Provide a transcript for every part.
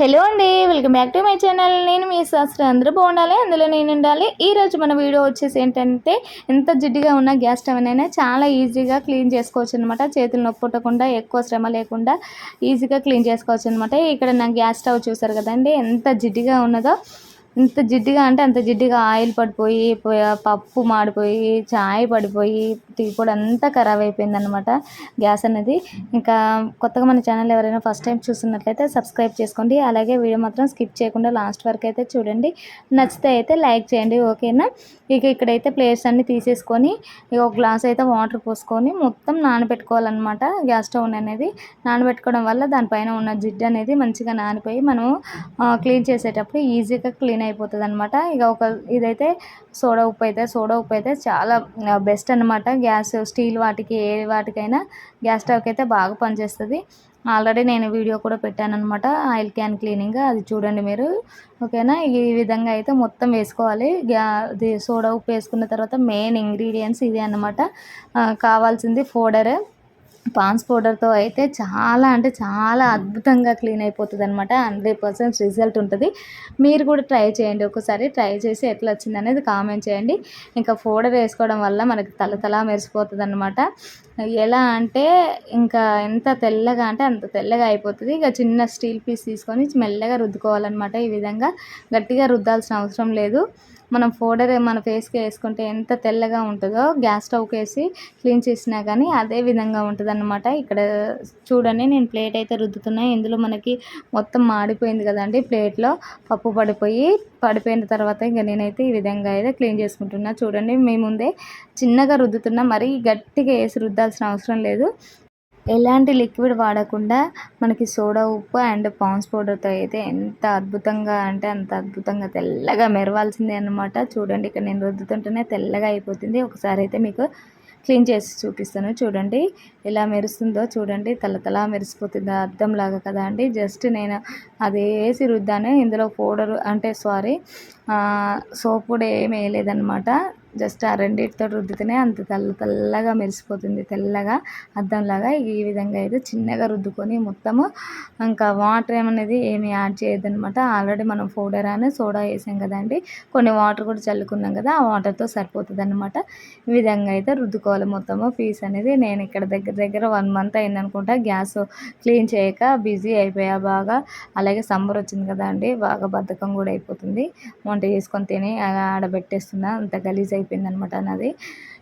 Hello అండి welcome back to my channel. నేను మీ శాస్త్రి. అందరూ బాగుండాలి అందులో నేను ఉండాలి. ఈరోజు మన వీడియో వచ్చేసి ఏంటంటే ఎంత జిడ్డుగా ఉన్న గ్యాస్ స్టవ్ అయినా చాలా ఈజీగా క్లీన్ చేసుకోవచ్చు అనమాట చేతులు నొప్పుట్టకుండా ఎక్కువ శ్రమ లేకుండా ఈజీగా క్లీన్ చేసుకోవచ్చు అనమాట ఇక్కడ నా గ్యాస్ స్టవ్ చూసారు కదండి ఎంత జిడ్డుగా ఉన్నదో. ఇంత జిడ్డుగా అంటే అంత జిడ్డుగా ఆయిల్ పడిపోయి పప్పు మాడిపోయి చాయ్ పడిపోయి టీ పొడి అంతా ఖరాబ్ అయిపోయింది అనమాట గ్యాస్ అనేది ఇంకా కొత్తగా మన ఛానల్ ఎవరైనా ఫస్ట్ టైం చూస్తున్నట్లయితే సబ్స్క్రైబ్ చేసుకోండి. అలాగే వీడియో మాత్రం స్కిప్ చేయకుండా లాస్ట్ వరకు అయితే చూడండి. నచ్చితే అయితే లైక్ చేయండి ఓకేనా? ఇక ఇక్కడైతే ప్లేట్స్ అన్ని తీసేసుకొని ఇక ఒక గ్లాస్ అయితే వాటర్ పోసుకొని మొత్తం నానబెట్టుకోవాలన్నమాట గ్యాస్ స్టవ్ అనేది. నానబెట్టుకోవడం వల్ల దానిపైన ఉన్న జిడ్డు అనేది మంచిగా నానిపోయి మనం క్లీన్ చేసేటప్పుడు ఈజీగా క్లీన్ అయిపోతుంది అనమాట ఇక ఒక ఇదైతే సోడా ఉప్పు అయితే సోడా ఉప్పు అయితే చాలా బెస్ట్ అనమాట గ్యాస్ స్టీల్ వాటికి ఏ వాటికైనా గ్యాస్ స్టవ్కి అయితే బాగా పనిచేస్తుంది. ఆల్రెడీ నేను వీడియో కూడా పెట్టాను అనమాట ఆయిల్ క్యాన్ క్లీనింగ్. అది చూడండి మీరు. ఓకేనా? ఈ విధంగా అయితే మొత్తం వేసుకోవాలి. గ్యా సోడా ఉప్పు వేసుకున్న తర్వాత మెయిన్ ఇంగ్రీడియంట్స్ ఇదే అనమాట కావాల్సింది ఫోడర్. పాన్స్ పౌడర్తో అయితే చాలా అంటే చాలా అద్భుతంగా క్లీన్ అయిపోతుంది అనమాట హండ్రెడ్ పర్సెంట్ రిజల్ట్ ఉంటుంది. మీరు కూడా ట్రై చేయండి ఒకసారి. ట్రై చేసి ఎట్లా వచ్చింది అనేది కామెంట్ చేయండి. ఇంకా పౌడర్ వేసుకోవడం వల్ల మనకి తల తల మెరిసిపోతుంది అనమాట ఎలా అంటే ఇంకా ఎంత తెల్లగా అంటే అంత తెల్లగా అయిపోతుంది. ఇక చిన్న స్టీల్ పీస్ తీసుకొని మెల్లగా రుద్దుకోవాలన్నమాట ఈ విధంగా. గట్టిగా రుద్దాల్సిన అవసరం లేదు. మనం పౌడర్ మన ఫేస్కి వేసుకుంటే ఎంత తెల్లగా ఉంటుందో గ్యాస్ స్టవ్కి వేసి క్లీన్ చేసినా కానీ అదే విధంగా ఉంటుంది అనమాట ఇక్కడ చూడండి నేను ప్లేట్ అయితే రుద్దుతున్నా. ఇందులో మనకి మొత్తం మాడిపోయింది కదండి ప్లేట్లో. పప్పు పడిపోయి పడిపోయిన తర్వాత ఇంకా నేనైతే ఈ విధంగా అయితే క్లీన్ చేసుకుంటున్నా. చూడండి మీ ముందే చిన్నగా రుద్దుతున్నా. మరీ గట్టిగా వేసి రుద్దాల్సిన అవసరం లేదు. ఎలాంటి లిక్విడ్ వాడకుండా మనకి సోడా ఉప్పు అండ్ పాన్స్ పౌడర్తో అయితే ఎంత అద్భుతంగా అంటే అంత అద్భుతంగా తెల్లగా మెరవాల్సిందే అనమాట చూడండి ఇక్కడ నేను రుద్దుతుంటేనే తెల్లగా అయిపోతుంది. ఒకసారి అయితే మీకు క్లీన్ చేసి చూపిస్తాను. చూడండి ఎలా మెరుస్తుందో చూడండి. తలతలా మెరిసిపోతుంది అద్దం లాగా కదా అండి. జస్ట్ నేను అది వేసి రుద్దాను. ఇందులో పౌడర్ అంటే సారీ సోప్ కూడా ఏమి వేయలేదనమాట జస్ట్ ఆ రెండింటితో రుద్దితేనే అంత తెల్ల తెల్లగా మెరిసిపోతుంది తెల్లగా అద్దంలాగా. ఈ విధంగా అయితే చిన్నగా రుద్దుకొని మొత్తము ఇంకా వాటర్ ఏమనేది ఏమి యాడ్ చేయొద్దనమాట ఆల్రెడీ మనం పౌడర్ అని సోడా వేసాం కదండి కొన్ని వాటర్ కూడా చల్లుకున్నాం కదా ఆ వాటర్తో సరిపోతుంది అనమాట ఈ విధంగా అయితే రుద్దుకోవాలి మొత్తము. పీస్ అనేది నేను ఇక్కడ దగ్గర దగ్గర వన్ మంత్ అయిందనుకుంటా. గ్యాస్ క్లీన్ చేయక బిజీ అయిపోయా బాగా. అలాగే సమ్మర్ వచ్చింది కదా అండి బాగా బద్ధకం కూడా అయిపోతుంది. వంట చేసుకొని తిని ఆడబెట్టేస్తున్నా. అంత గలీజ్ అయిపోయింది అనమాట నాది.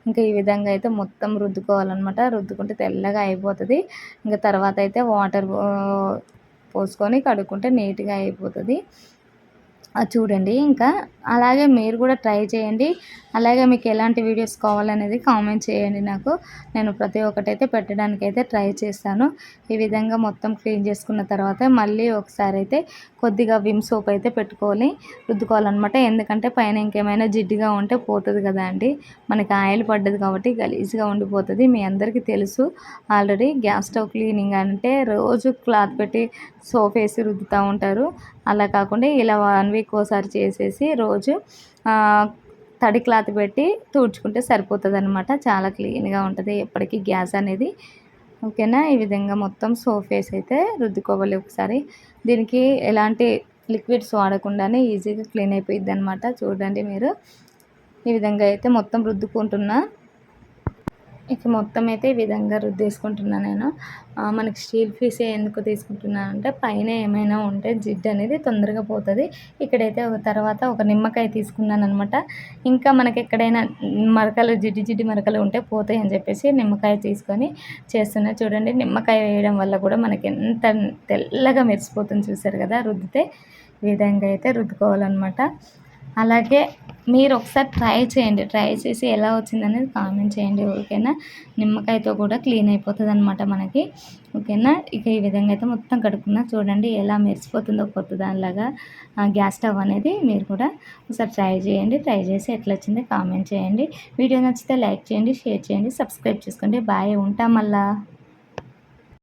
ఇంకా ఈ విధంగా అయితే మొత్తం రుద్దుకోవాలన్నమాట రుద్దుకుంటే తెల్లగా అయిపోతుంది. ఇంకా తర్వాత అయితే వాటర్ పోసుకొని కడుక్కుంటే నీట్గా అయిపోతుంది. చూడండి. ఇంకా అలాగే మీరు కూడా ట్రై చేయండి. అలాగే మీకు ఎలాంటి వీడియోస్ కావాలనేది కామెంట్ చేయండి నాకు. నేను ప్రతి ఒక్కటి అయితే పెట్టడానికి అయితే ట్రై చేస్తాను. ఈ విధంగా మొత్తం క్లీన్ చేసుకున్న తర్వాత మళ్ళీ ఒకసారి అయితే కొద్దిగా విమ్ సోప్ అయితే పెట్టుకోవాలి రుద్దుకోవాలన్నమాట. ఎందుకంటే పైన ఇంకేమైనా జిడ్డుగా ఉంటే పోతుంది కదా అండి. మనకి ఆయిల్ పడ్డది కాబట్టి గలీజ్గా ఉండిపోతుంది. మీ అందరికీ తెలుసు. ఆల్రెడీ గ్యాస్ స్టవ్ క్లీనింగ్ అంటే రోజు క్లాత్ పెట్టి సోప్ వేసి రుద్దుతూ ఉంటారు. అలా కాకుండా ఇలా వన్ వీక్ ఒకసారి చేసేసి రోజు తడి క్లాత్ పెట్టి తుడుచుకుంటే సరిపోతుంది అనమాట చాలా క్లీన్గా ఉంటుంది. ఎప్పటికీ గ్యాస్ అనేది ఓకేనా? ఈ విధంగా మొత్తం సోఫేస్ అయితే రుద్దుకోవాలి ఒకసారి. దీనికి ఎలాంటి లిక్విడ్స్ వాడకుండానే ఈజీగా క్లీన్ అయిపోయింది అనమాట చూడండి మీరు. ఈ విధంగా అయితే మొత్తం రుద్దుకుంటున్నా. ఇక మొత్తం అయితే ఈ విధంగా రుద్దేసుకుంటున్నాను నేను. మనకి స్టీల్ పీస్ ఎందుకు తీసుకుంటున్నాను అంటే పైన ఏమైనా ఉంటే జిడ్డు అనేది తొందరగా పోతుంది. ఇక్కడైతే ఒక తర్వాత ఒక నిమ్మకాయ తీసుకున్నాను అనమాట ఇంకా మనకి ఎక్కడైనా మరకలు జిడ్డు జిడ్డి మరకలు ఉంటే పోతాయి అని చెప్పేసి నిమ్మకాయ తీసుకొని చేస్తున్నా. చూడండి నిమ్మకాయ వేయడం వల్ల కూడా మనకి ఎంత తెల్లగా మెరిసిపోతుంది చూసారు కదా? రుద్దితే ఈ విధంగా అయితే రుద్దుకోవాలన్నమాట. అలాగే మీరు ఒకసారి ట్రై చేయండి. ట్రై చేసి ఎలా వచ్చిందనేది కామెంట్ చేయండి ఓకేనా? నిమ్మకాయతో కూడా క్లీన్ అయిపోతుంది అనమాట మనకి ఓకేనా? ఇక ఈ విధంగా అయితే మొత్తం కడుక్కున్నా చూడండి ఎలా మెరిసిపోతుందో కొత్త దానిలాగా గ్యాస్ స్టవ్ అనేది మీరు కూడా ఒకసారి ట్రై చేయండి. ట్రై చేసి ఎట్లా వచ్చిందో కామెంట్ చేయండి. వీడియో నచ్చితే లైక్ చేయండి షేర్ చేయండి సబ్స్క్రైబ్ చేసుకోండి. బాయ్ ఉంటాం మళ్ళీ.